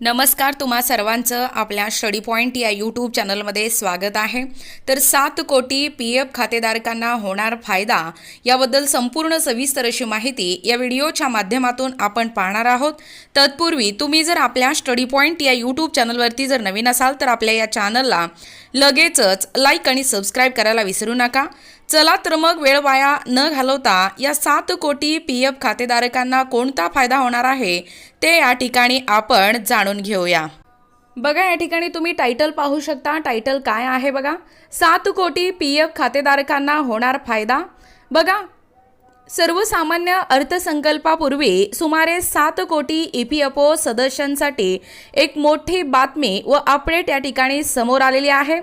नमस्कार तुम्हा सर्वांचं आपल्या स्टडी पॉईंट या यूट्यूब चॅनलमध्ये स्वागत आहे. तर सात कोटी पी एफ खातेधारकांना होणार फायदा याबद्दल संपूर्ण सविस्तर अशी माहिती या व्हिडिओच्या माध्यमातून आपण पाहणार आहोत. तत्पूर्वी तुम्ही जर आपल्या स्टडी पॉईंट या यूट्यूब चॅनलवरती जर नवीन असाल तर आपल्या या चॅनलला लगेचच लाईक आणि सबस्क्राईब करायला विसरू नका. चला तर मग वेळ वाया न घालवता या सात कोटी पी एफ खातेधारकांना कोणता फायदा होणार आहे ते या ठिकाणी आपण जाणून घेऊया. बघा या ठिकाणी तुम्ही टायटल पाहू शकता. टायटल काय आहे बघा? सात कोटी पी एफ खातेधारकांना होणार फायदा. बघा सर्वसामान्य अर्थसंकल्पापूर्वी सुमारे सात कोटी ई पी एफ ओ सदस्यांसाठी एक मोठी बातमी व अपडेट या ठिकाणी समोर आलेली आहे.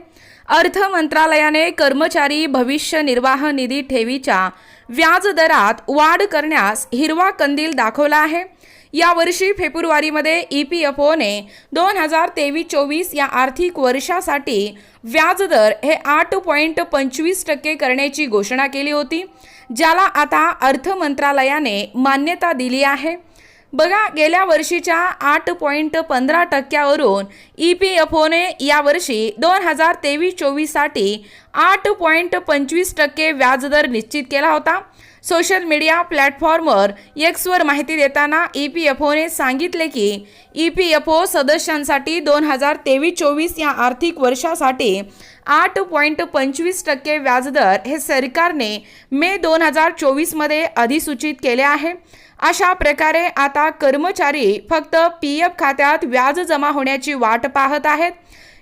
अर्थ मंत्रालयाने कर्मचारी भविष्य निर्वाह निधी ठेवीच्या व्याज दरात वाढ करण्यास हिरवा कंदील दाखवला आहे. यावर्षी फेब्रुवारीमध्ये ई पी एफ ओने दोन हजार तेवीस चोवीस या आर्थिक वर्षासाठी व्याजदर हे आठ पॉईंट पंचवीस टक्के करण्याची घोषणा केली होती ज्याला आता अर्थ मंत्रालयाने मान्यता दिली आहे. बघा गेल्या वर्षीच्या आठ पॉईंट पंधरा टक्क्यावरून ई पी एफ ओने यावर्षी दोन हजार तेवीस चोवीससाठी आठ पॉईंट पंचवीस टक्के व्याजदर निश्चित केला होता. सोशल मीडिया प्लॅटफॉर्मवर एक्सवर माहिती देताना ई पी एफ ओने सांगितले की ई पी एफ ओ सदस्यांसाठी दोन हजार तेवीस चोवीस या आर्थिक वर्षासाठी आठ पॉईंट पंचवीस टक्के व्याजदर हे सरकारने मे दोन हजार चोवीसमध्ये अधिसूचित केले आहे. अशा प्रकारे आता कर्मचारी फक्त पी एफ खात्यात व्याज जमा होण्याची वाट पाहत आहेत.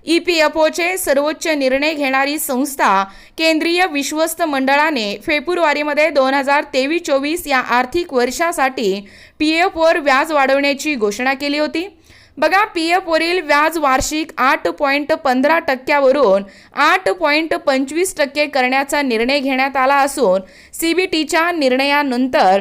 ई पी एफ ओचे सर्वोच्च निर्णय घेणारी संस्था केंद्रीय विश्वस्त मंडळाने फेब्रुवारीमध्ये दोन हजार तेवीस चोवीस या आर्थिक वर्षासाठी पी एफवर व्याज वाढवण्याची घोषणा केली होती. बघा पी एफवरील व्याज वार्षिक आठ पॉईंट पंधरा टक्क्यावरून आठ पॉईंट पंचवीस टक्के करण्याचा निर्णय घेण्यात आला असून सी बी टीच्या निर्णयानंतर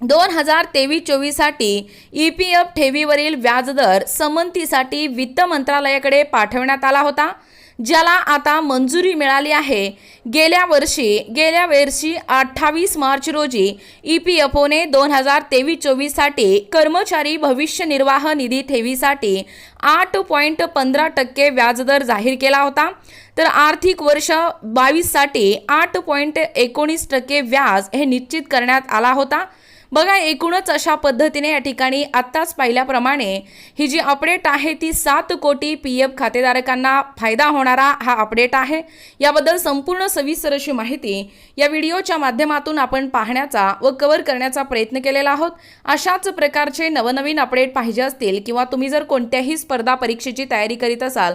दोन हजार तेवीस चोवीससाठी ई पी एफ ठेवीवरील व्याजदर संमतीसाठी वित्त मंत्रालयाकडे पाठवण्यात आला होता ज्याला आता मंजुरी मिळाली आहे. गेल्या वर्षी गेल्या वर्षी अठ्ठावीस मार्च रोजी ई पी एफ ओने दोन हजार तेवीस चोवीससाठी कर्मचारी भविष्य निर्वाह निधी ठेवीसाठी आठ पॉईंट पंधरा टक्के व्याजदर जाहीर केला होता. तर आर्थिक वर्ष बावीससाठी आठ पॉईंट एकोणीस टक्के व्याज हे निश्चित करण्यात आला होता. बघा एकूणच अशा पद्धतीने या ठिकाणी आत्ताच पाहिल्याप्रमाणे ही जी अपडेट आहे ती सात कोटी पी एफ खातेधारकांना फायदा होणारा हा अपडेट आहे. याबद्दल संपूर्ण सविस्तर अशी माहिती या व्हिडिओच्या माध्यमातून आपण पाहण्याचा व कव्हर करण्याचा प्रयत्न केलेला आहोत. अशाच प्रकारचे नवनवीन अपडेट पाहिजे असतील किंवा तुम्ही जर कोणत्याही स्पर्धा परीक्षेची तयारी करीत असाल